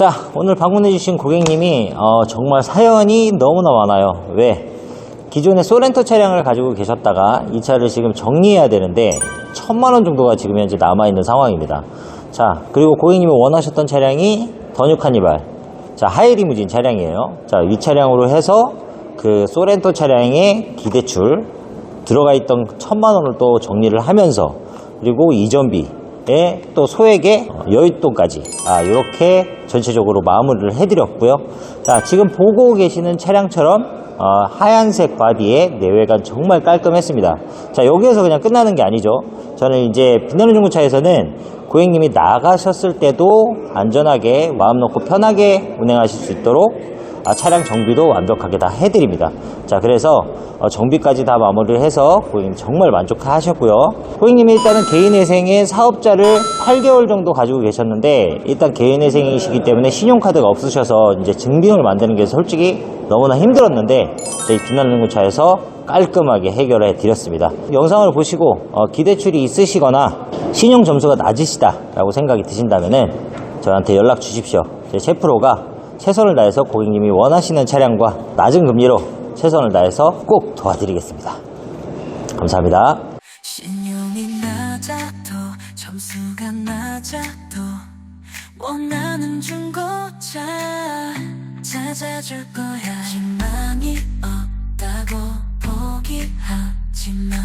자, 오늘 방문해주신 고객님이 어, 정말 사연이 너무나 많아요. 왜? 기존의 소렌토 차량을 가지고 계셨다가 이 차를 지금 정리해야 되는데 천만 원 정도가 지금 현재 남아있는 상황입니다. 자, 그리고 고객님이 원하셨던 차량이 더뉴 카니발. 자, 하이리무진 차량이에요. 자, 이 차량으로 해서 그 소렌토 차량의 기대출 들어가 있던 천만 원을 또 정리를 하면서 그리고 이전비 에또 소액의 여윳돈까지 아 이렇게 전체적으로 마무리를 해드렸고요. 자 지금 보고 계시는 차량처럼 어, 하얀색 바디의 내외관 정말 깔끔했습니다. 자 여기에서 그냥 끝나는 게 아니죠. 저는 이제 빛나는 중고차에서는 고객님이 나가셨을 때도 안전하게 마음 놓고 편하게 운행하실 수 있도록 아, 차량 정비도 완벽하게 다 해드립니다. 자, 그래서 어, 정비까지 다 마무리를 해서 고객님 정말 만족하셨고요. 고객님이 일단은 개인회생의 사업자를 8개월 정도 가지고 계셨는데 일단 개인회생이시기 때문에 신용카드가 없으셔서 이제 증빙을 만드는 게 솔직히 너무나 힘들었는데 저희 빛나는 차에서 깔끔하게 해결해 드렸습니다. 영상을 보시고 어, 기대출이 있으시거나 신용 점수가 낮으시다 라고 생각이 드신다면은 저한테 연락 주십시오. 제 셰프로가 최선을 다해서 고객님이 원하시는 차량과 낮은 금리로 최선을 다해서 꼭 도와드리겠습니다. 감사합니다. 신용이 낮아도 점수가 낮아도 원하는 중고차 찾아줄 거야 희망이 없다고 포기하지 마